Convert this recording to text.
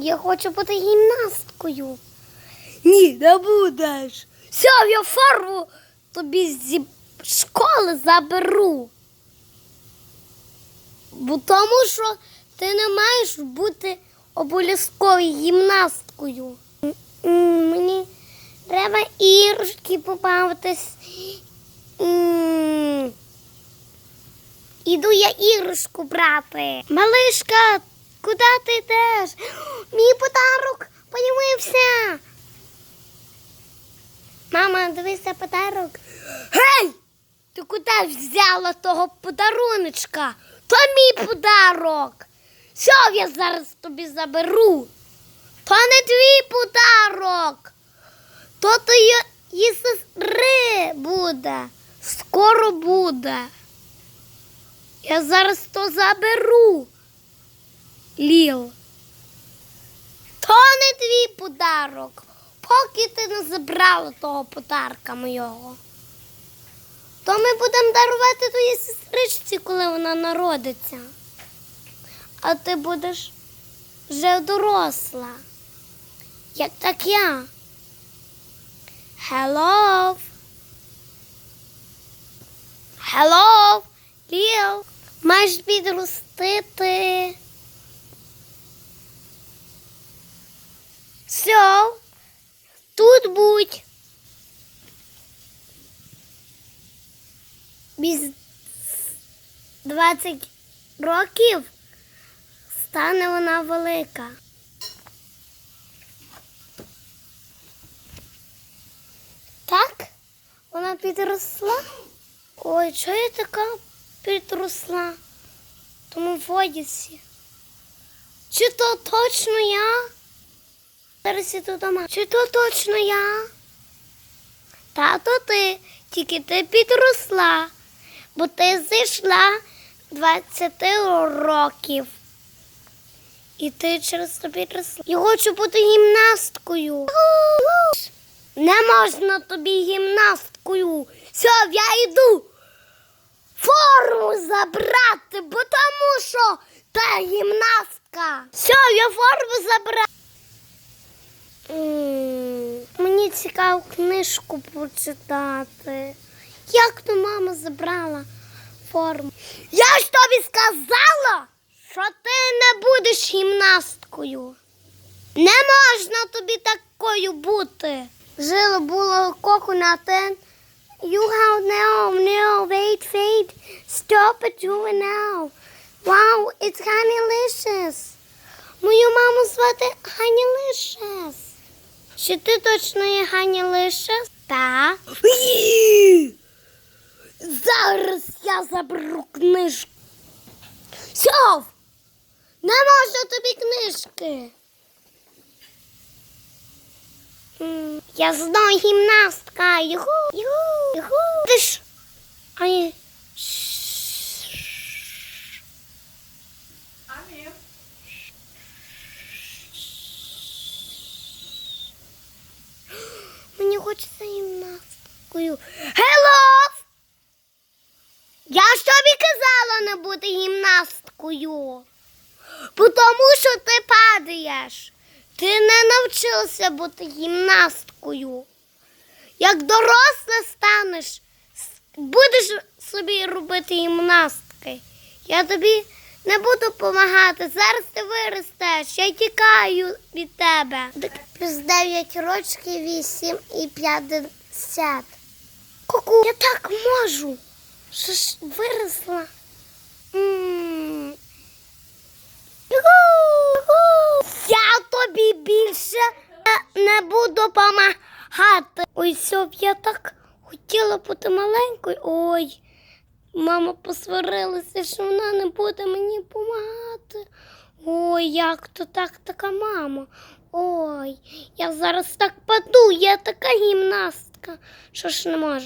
Я хочу бути гімнасткою. Ні, не будеш. Все, я форму тобі зі школи заберу. Бо тому що ти не маєш бути обов'язковою гімнасткою. Мені треба іграшки побавитись. Іду я іграшку брати. Малишка, куди ти йдеш? Мій подарок появився. Мама, дивися подарок. Гей! Ти куди взяла того подаруночка? То мій подарок. Що я зараз тобі заберу? То не твій подарок. То твої її сестри буде. Скоро буде. Я зараз то заберу. Ліл. То не твій подарок, поки ти не забрала того подарка моєго. То ми будемо дарувати твоїй сестричці, коли вона народиться. А ти будеш вже доросла. Як так я. Hello. Hello. Ліл. Маєш підростити. Все, тут будь. Без 20 років стане вона велика. Так? Вона підросла? Ой, чого я така підросла? Тому в одязі. Чи то точно я? Зараз дома. Чи то точно я? Тато ти, тільки ти підросла, бо ти зайшла 20 років. І ти через то підросла. Я хочу бути гімнасткою. Не можна тобі гімнасткою. Все, я йду форму забрати, бо тому що та гімнастка. Все, я форму забрала. Мені цікаво книжку почитати. Як то мама забрала форму? Я ж тобі сказала, що ти не будеш гімнасткою. Не можна тобі такою бути. Жило було коку на тен. You have no, no, wait, wait. Stop it, you now. Wow, it's Honeylicious. Мою маму звати Honeylicious. Чи ти точно є Honeylicious? Так. Ні. Зараз я заберу книжку. Сьов! Не можна тобі книжки. Я знову гімнастка. Юху, юху, юху. Ти ж. Ай. Мені хочеться гімнасткою. Hello! Я ж тобі казала не бути гімнасткою. Тому що ти падаєш. Ти не навчилася бути гімнасткою. Як доросла станеш, будеш собі робити гімнастки. Я тобі не буду допомагати. Зараз ти виростеш. Я тікаю від тебе. Плюс 9 рочків, 8 і 50. Ку-ку, я так можу. Що ж виросла? М. Юху! Я тобі більше не буду Ой, я так хотіла бути маленькою. Ой, мама посварилася, що вона не буде мені допомагати. Ой, як то так така мама? Ой, я зараз так паду, я така гімнастка, що ж не можу.